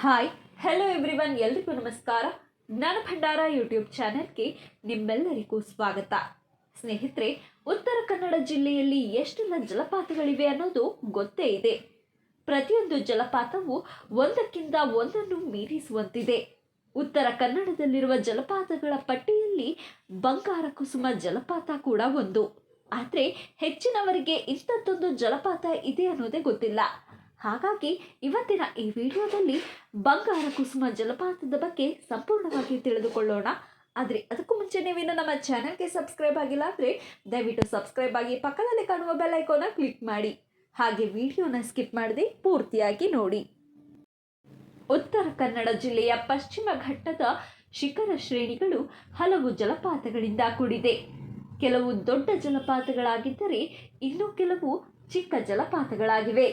Hi hello everyone ಎಲ್ರಿಗೂ ನಮಸ್ಕಾರ. ಜ್ಞಾನ ಭಂಡಾರ ಯೂಟ್ಯೂಬ್ ಚಾನೆಲ್ಗೆ ನಿಮ್ಮೆಲ್ಲರಿಗೂ ಸ್ವಾಗತ. ಸ್ನೇಹಿತರೆ, ಉತ್ತರ ಕನ್ನಡ ಜಿಲ್ಲೆಯಲ್ಲಿ ಎಷ್ಟೆಲ್ಲ ಜಲಪಾತಗಳಿವೆ ಅನ್ನೋದು ಗೊತ್ತೇ ಇದೆ. ಪ್ರತಿಯೊಂದು ಜಲಪಾತವು ಒಂದಕ್ಕಿಂತ ಒಂದನ್ನು ಮೀರಿಸುವಂತಿದೆ. ಉತ್ತರ ಕನ್ನಡದಲ್ಲಿರುವ ಜಲಪಾತಗಳ ಪಟ್ಟಿಯಲ್ಲಿ ಬಂಗಾರ ಕುಸುಮ ಜಲಪಾತ ಕೂಡ ಒಂದು. ಆದರೆ ಹೆಚ್ಚಿನವರಿಗೆ ಇಂಥದ್ದೊಂದು ಜಲಪಾತ ಇದೆ ಅನ್ನೋದೇ ಗೊತ್ತಿಲ್ಲ. ಹಾಗಾಗಿ ಇವತ್ತಿನ ಈ ವಿಡಿಯೋದಲ್ಲಿ ಬಂಗಾರ, ಕುಸುಮ, ಜಲಪಾತದ ಬಗ್ಗೆ ಸಂಪೂರ್ಣವಾಗಿ ತಿಳಿದುಕೊಳ್ಳೋಣ. ಆದರೆ ಅದಕ್ಕೂ ಮುಂಚೆ ನೀವೇನು ನಮ್ಮ ಚಾನಲ್ಗೆ ಸಬ್ಸ್ಕ್ರೈಬ್ ಆಗಿಲ್ಲ ಅಂದರೆ ದಯವಿಟ್ಟು ಸಬ್ಸ್ಕ್ರೈಬ್ ಆಗಿ ಪಕ್ಕದಲ್ಲಿ ಕಾಣುವ ಬೆಲ್ ಐಕೋನ ಕ್ಲಿಕ್ ಮಾಡಿ. ಹಾಗೆ ವಿಡಿಯೋನ ಸ್ಕಿಪ್ ಮಾಡದೆ ಪೂರ್ತಿಯಾಗಿ ನೋಡಿ. ಉತ್ತರ ಕನ್ನಡ ಜಿಲ್ಲೆಯ ಪಶ್ಚಿಮ ಘಟ್ಟದ ಶಿಖರ ಶ್ರೇಣಿಗಳು ಹಲವು ಜಲಪಾತಗಳಿಂದ ಕೂಡಿದೆ. ಕೆಲವು ದೊಡ್ಡ ಜಲಪಾತಗಳಾಗಿದ್ದರೆ ಇನ್ನು ಕೆಲವು ಚಿಕ್ಕ ಜಲಪಾತಗಳಾಗಿವೆ.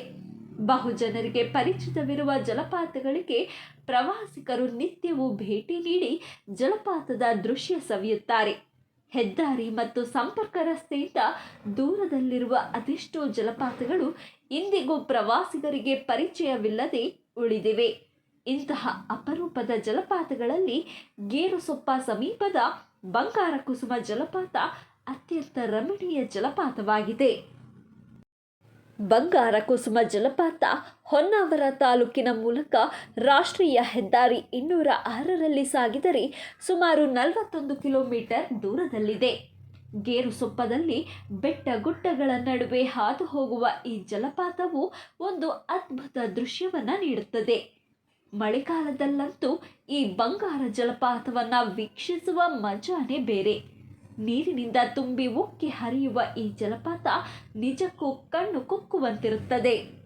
ಬಹುಜನರಿಗೆ ಪರಿಚಿತವಿರುವ ಜಲಪಾತಗಳಿಗೆ ಪ್ರವಾಸಿಗರು ನಿತ್ಯವೂ ಭೇಟಿ ನೀಡಿ ಜಲಪಾತದ ದೃಶ್ಯ ಸವಿಯುತ್ತಾರೆ. ಹೆದ್ದಾರಿ ಮತ್ತು ಸಂಪರ್ಕ ರಸ್ತೆಯಿಂದ ದೂರದಲ್ಲಿರುವ ಅದೆಷ್ಟೋ ಜಲಪಾತಗಳು ಇಂದಿಗೂ ಪ್ರವಾಸಿಗರಿಗೆ ಪರಿಚಯವಿಲ್ಲದೆ ಉಳಿದಿವೆ. ಇಂತಹ ಅಪರೂಪದ ಜಲಪಾತಗಳಲ್ಲಿ ಗೇರುಸೊಪ್ಪ ಸಮೀಪದ ಬಂಗಾರ ಕುಸುಮ ಜಲಪಾತ ಅತ್ಯಂತ ರಮಣೀಯ ಜಲಪಾತವಾಗಿದೆ. ಬಂಗಾರ, ಕುಸುಮ, ಜಲಪಾತ, ಹೊನ್ನಾವರ ತಾಲೂಕಿನ ಮೂಲಕ ರಾಷ್ಟ್ರೀಯ ಹೆದ್ದಾರಿ ಇನ್ನೂರ ಆರರಲ್ಲಿ ಸಾಗಿದರೆ ಸುಮಾರು ನಲವತ್ತೊಂದು ಕಿಲೋಮೀಟರ್ ದೂರದಲ್ಲಿದೆ. ಗೇರುಸೊಪ್ಪದಲ್ಲಿ ಬೆಟ್ಟ ಗುಡ್ಡಗಳ ನಡುವೆ ಹಾದು ಹೋಗುವ ಈ ಜಲಪಾತವು ಒಂದು ಅದ್ಭುತ ದೃಶ್ಯವನ್ನು ನೀಡುತ್ತದೆ. ಮಳೆಗಾಲದಲ್ಲಂತೂ ಈ ಬಂಗಾರ ಜಲಪಾತವನ್ನು ವೀಕ್ಷಿಸುವ ಮಜಾನೇ ಬೇರೆ. ನೀರಿನಿಂದ ತುಂಬಿ ಉಕ್ಕಿ ಹರಿಯುವ ಈ ಜಲಪಾತ ನಿಜಕ್ಕೂ ಕಣ್ಣು ಕುಕ್ಕುವಂತಿರುತ್ತದೆ.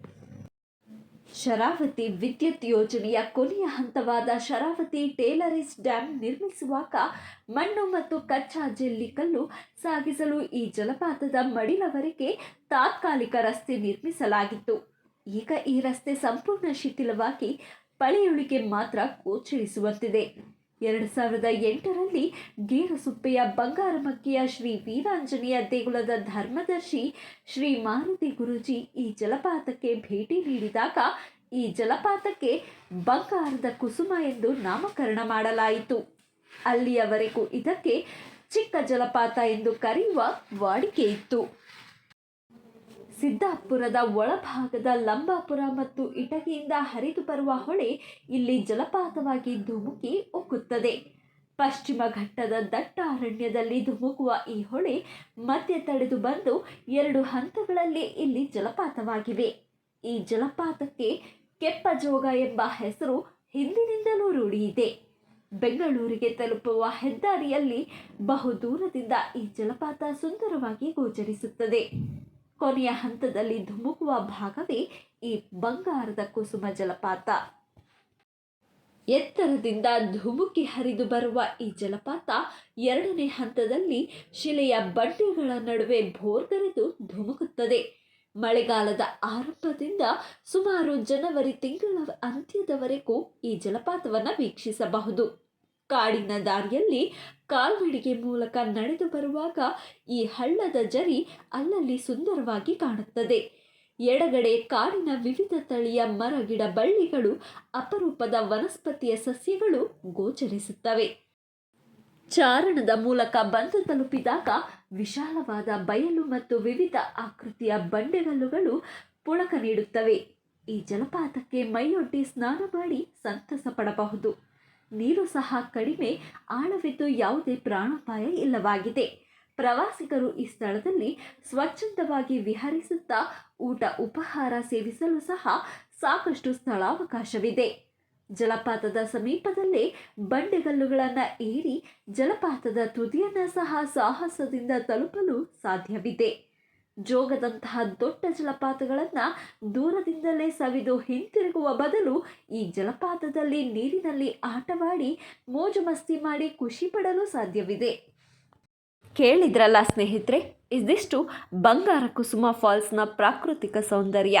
ಶರಾವತಿ ವಿದ್ಯುತ್ ಯೋಜನೆಯ ಕೊನೆಯ ಹಂತವಾದ ಶರಾವತಿ ಟೇಲರಿಸ್ ಡ್ಯಾಮ್ ನಿರ್ಮಿಸುವಾಗ ಮಣ್ಣು ಮತ್ತು ಕಚ್ಚಾ ಜೆಲ್ಲಿ ಕಲ್ಲು ಸಾಗಿಸಲು ಈ ಜಲಪಾತದ ಮಡಿಲವರೆಗೆ ತಾತ್ಕಾಲಿಕ ರಸ್ತೆ ನಿರ್ಮಿಸಲಾಗಿತ್ತು. ಈಗ ಈ ರಸ್ತೆ ಸಂಪೂರ್ಣ ಶಿಥಿಲವಾಗಿ ಪಳೆಯುಳಿಕೆ ಮಾತ್ರ ಗೋಚರಿಸುವಂತಿದೆ. ಎರಡು ಸಾವಿರದ ಎಂಟರಲ್ಲಿ ಗೇರಸುಪ್ಪೆಯ ಬಂಗಾರಮಕ್ಕಿಯ ಶ್ರೀ ವೀರಾಂಜನೇಯ ದೇಗುಲದ ಧರ್ಮದರ್ಶಿ ಶ್ರೀ ಮಾರುತಿ ಗುರುಜಿ ಈ ಜಲಪಾತಕ್ಕೆ ಭೇಟಿ ನೀಡಿದಾಗ ಈ ಜಲಪಾತಕ್ಕೆ ಬಂಗಾರದ ಕುಸುಮ ಎಂದು ನಾಮಕರಣ ಮಾಡಲಾಯಿತು. ಅಲ್ಲಿಯವರೆಗೂ ಇದಕ್ಕೆ ಚಿಕ್ಕ ಜಲಪಾತ ಎಂದು ಕರೆಯುವ ವಾಡಿಕೆ ಇತ್ತು. ಸಿದ್ದಾಪುರದ ಒಳಭಾಗದ ಲಂಬಾಪುರ ಮತ್ತು ಇಟಗಿಯಿಂದ ಹರಿದು ಬರುವ ಹೊಳೆ ಇಲ್ಲಿ ಜಲಪಾತವಾಗಿ ಧುಮುಕಿ ಉಕ್ಕುತ್ತದೆ ಪಶ್ಚಿಮ ಘಟ್ಟದ ದಟ್ಟ ಅರಣ್ಯದಲ್ಲಿ ಧುಮುಕುವ ಈ ಹೊಳೆ ಮಧ್ಯ ತಡೆದು ಬಂದು ಎರಡು ಹಂತಗಳಲ್ಲಿ ಇಲ್ಲಿ ಜಲಪಾತವಾಗಿವೆ. ಈ ಜಲಪಾತಕ್ಕೆ ಕೆಪ್ಪಜೋಗ ಎಂಬ ಹೆಸರು ಹಿಂದಿನಿಂದಲೂ ರೂಢಿಯಿದೆ. ಬೆಂಗಳೂರಿಗೆ ತಲುಪುವ ಹೆದ್ದಾರಿಯಲ್ಲಿ ಬಹುದೂರದಿಂದ ಈ ಜಲಪಾತ ಸುಂದರವಾಗಿ ಗೋಚರಿಸುತ್ತದೆ. ಕೊನೆಯ ಹಂತದಲ್ಲಿ ಧುಮುಕುವ ಭಾಗವೇ ಈ ಬಂಗಾರದ ಕುಸುಮ ಜಲಪಾತ. ಎತ್ತರದಿಂದ ಧುಮುಕಿ ಹರಿದು ಬರುವ ಈ ಜಲಪಾತ ಎರಡನೇ ಹಂತದಲ್ಲಿ ಶಿಲೆಯ ಬಂಡೆಗಳ ನಡುವೆ ಭೋರ್ಗರೆದು ಧುಮುಕುತ್ತದೆ. ಮಳೆಗಾಲದ ಆರಂಭದಿಂದ ಸುಮಾರು ಜನವರಿ ತಿಂಗಳ ಅಂತ್ಯದವರೆಗೂ ಈ ಜಲಪಾತವನ್ನು ವೀಕ್ಷಿಸಬಹುದು. ಕಾಡಿನ ದಾರಿಯಲ್ಲಿ ಕಾಲ್ನಡಿಗೆ ಮೂಲಕ ನಡೆದು ಬರುವಾಗ ಈ ಹಳ್ಳದ ಜರಿ ಅಲ್ಲಲ್ಲಿ ಸುಂದರವಾಗಿ ಕಾಣುತ್ತದೆ. ಎಡಗಡೆ ಕಾಡಿನ ವಿವಿಧ ತಳಿಯ ಮರಗಿಡ ಬಳ್ಳಿಗಳು, ಅಪರೂಪದ ವನಸ್ಪತಿಯ ಸಸ್ಯಗಳು ಗೋಚರಿಸುತ್ತವೆ. ಚಾರಣದ ಮೂಲಕ ಬಂದು ತಲುಪಿದಾಗ ವಿಶಾಲವಾದ ಬಯಲು ಮತ್ತು ವಿವಿಧ ಆಕೃತಿಯ ಬಂಡೆಗಲ್ಲುಗಳು ಪುಳಕ ನೀಡುತ್ತವೆ. ಈ ಜಲಪಾತಕ್ಕೆ ಮೈಯೊಡ್ಡಿ ಸ್ನಾನ ಮಾಡಿ ಸಂತಸ ಪಡಬಹುದು. ನೀರು ಸಹ ಕಡಿಮೆ ಆಳವಿದ್ದು ಯಾವುದೇ ಪ್ರಾಣಾಪಾಯ ಇಲ್ಲವಾಗಿದೆ. ಪ್ರವಾಸಿಗರು ಈ ಸ್ಥಳದಲ್ಲಿ ಸ್ವಚ್ಛಂದವಾಗಿ ವಿಹರಿಸುತ್ತಾ ಊಟ, ಉಪಹಾರ ಸೇವಿಸಲು ಸಹ ಸಾಕಷ್ಟು ಸ್ಥಳಾವಕಾಶವಿದೆ. ಜಲಪಾತದ ಸಮೀಪದಲ್ಲೇ ಬಂಡೆಗಲ್ಲುಗಳನ್ನು ಏರಿ ಜಲಪಾತದ ತುದಿಯನ್ನು ಸಹ ಸಾಹಸದಿಂದ ತಲುಪಲು ಸಾಧ್ಯವಿದೆ. ಜೋಗದಂತಹ ದೊಡ್ಡ ಜಲಪಾತಗಳನ್ನು ದೂರದಿಂದಲೇ ಸವಿದು ಹಿಂತಿರುಗುವ ಬದಲು ಈ ಜಲಪಾತದಲ್ಲಿ ನೀರಿನಲ್ಲಿ ಆಟವಾಡಿ ಮೋಜು ಮಸ್ತಿ ಮಾಡಿ ಖುಷಿ ಪಡಲು ಸಾಧ್ಯವಿದೆ. ಕೇಳಿದ್ರಲ್ಲ ಸ್ನೇಹಿತರೆ, ಇದಿಷ್ಟು ಬಂಗಾರ ಕುಸುಮ ಫಾಲ್ಸ್ನ ಪ್ರಾಕೃತಿಕ ಸೌಂದರ್ಯ.